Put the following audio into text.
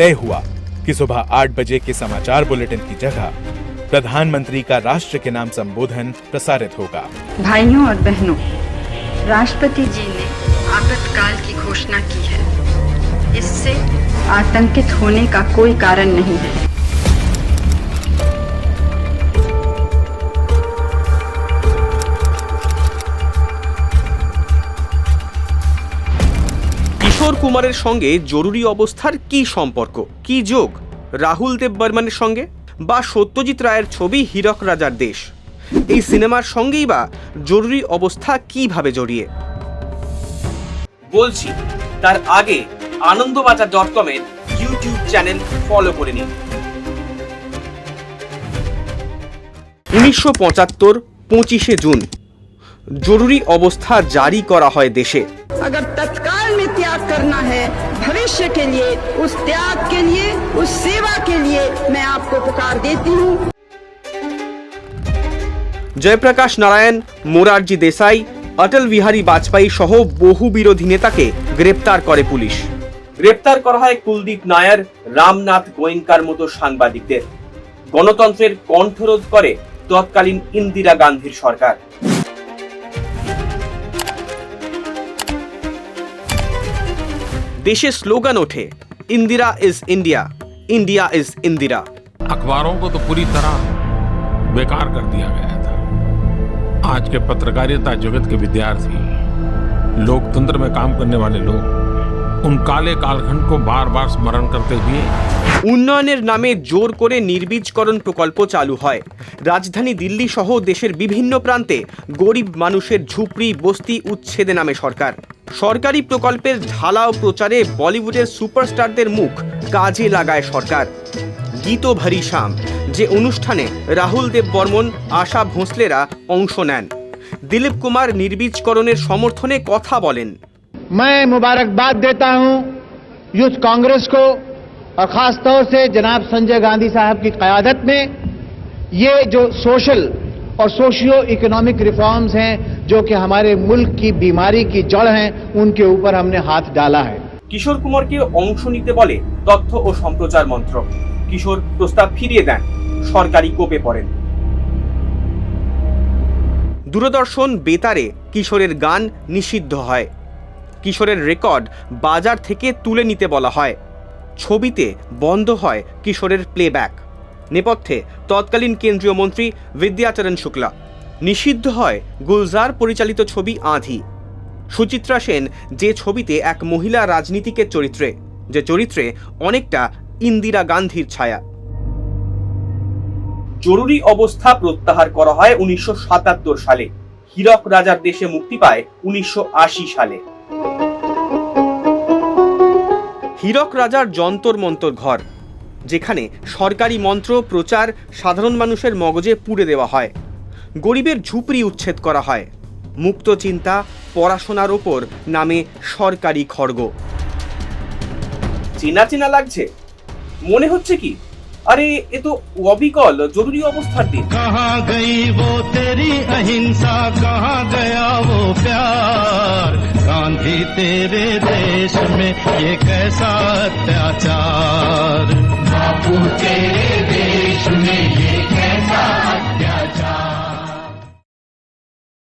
तय हुआ कि सुबह आठ बजे के समाचार बुलेटिन की जगह प्रधानमंत्री का राष्ट्र के नाम संबोधन प्रसारित होगा। भाइयों और बहनों, राष्ट्रपति जी ने आपातकाल की घोषणा की है। इससे आतंकित होने का कोई कारण नहीं है। কিশোর কুমারের সঙ্গে জরুরি অবস্থার কি সম্পর্ক? কি যোগ? রাহুল দেব বর্মানের সঙ্গে? বা সত্যজিৎ রায়ের ছবি হীরক রাজার দেশ? এই সিনেমার সঙ্গেই বা জরুরি অবস্থা কীভাবে জড়িয়ে? বলছি, তার আগে আনন্দবাজার ডট কমের ইউটিউব চ্যানেল ফলো করে নিন। উনিশশো পঁচাত্তর, পঁচিশে জুন। জরুরি অবস্থা জারি করা হয় দেশে। करना है भविष्य के लिए उस त्याग के लिए उस सेवा के लिए मैं आपको पुकार देती हूँ জয়প্রকাশ নারায়ণ মোরারজি দেসাই অটল বিহারী বাজপেয়ী সহ বহু বিরোধী নেতাকে গ্রেপ্তার করে পুলিশ গ্রেপ্তার করা হয় কুলদীপ নায়ার রামনাথ গোয়েঙ্কার মতো সাংবাদিকদের গণতন্ত্রের কণ্ঠরোধ করে তৎকালীন ইন্দিরা গান্ধীর সরকার দেশে স্লোগান ওঠে Indira is India India is Indira अखबारों को तो पूरी तरह बेकार कर दिया गया था आज के पत्रकारिता जगत के विद्यार्थी लोकतंत्र में काम करने वाले लोग उन काले कालखंड को बार बार स्मरण करते हुए উন্নয়নের নামে জোর করে নির্বীজকরণ প্রকল্প চালু হয় রাজধানী দিল্লি সহ দেশের বিভিন্ন প্রান্তে গরিব মানুষের ঝুপড়ি বস্তি উচ্ছেদে নামে সরকার সরকারি প্রকল্পের ঢালাও প্রচারে বলিউডের সুপারস্টারদের মুখ কাজে লাগায় সরকার গীত ভারী শাম যে অনুষ্ঠানে রাহুল দেব বর্মন আশা ভোঁসলেরা অংশ নেন দিলীপ কুমার নির্বীজকরণের সমর্থনে কথা বলেন मैं मुबारकबाद देता हूं यूथ कांग्रेस को और खास तौर से जनाब संजय गांधी साहब की क्यादत में ये जो सोशल और सोशियो इकोनॉमिक रिफॉर्म्स हैं जो कि हमारे मुल्क की बीमारी की जड़ हैं उनके ऊपर हमने हाथ डाला है কিশোর কুমারকে অংশ নিতে বলে তথ্য ও সম্প্রচার মন্ত্রক কিশোর প্রস্তাব ফিরিয়ে দেন সরকারি কোপে পড়েন দূরদর্শন বেতারে কিশোরের গান নিষিদ্ধ হয় কিশোরের রেকর্ড বাজার থেকে তুলে নিতে বলা হয় ছবিতে বন্ধ হয় কিশোরের প্লেব্যাক নেপথ্যে তৎকালীন কেন্দ্রীয় মন্ত্রী বিদ্যাচরণ শুক্লা। নিষিদ্ধ হয় গুলজার পরিচালিত ছবি আঁধি। সুচিত্রা সেন যে ছবিতে এক মহিলা রাজনীতিকের চরিত্রে যে চরিত্রে অনেকটা ইন্দিরা গান্ধীর ছায়া। জরুরি অবস্থা প্রত্যাহার করা হয় উনিশশো সাতাত্তর সালে। হীরক রাজার দেশে মুক্তি পায় উনিশশো আশি সালে। হীরক রাজার যন্তর মন্তর ঘর। যেখানে সরকারি মন্ত্র প্রচার সাধারণ মানুষের মগজে পুড়ে দেওয়া হয় গরিবের ঝুপড়ি উচ্ছেদ করা হয় মুক্ত চিন্তা পড়াশোনার ওপর নামে সরকারি খড়গ চেনা চেনা লাগছে মনে হচ্ছে কি আরে এ তো অবিকল জরুরি অবস্থার দিন कहाँ गई वो तेरी अहिंसा कहाँ गया वो प्यार गांधी तेरे देश में ये कैसा अत्याचार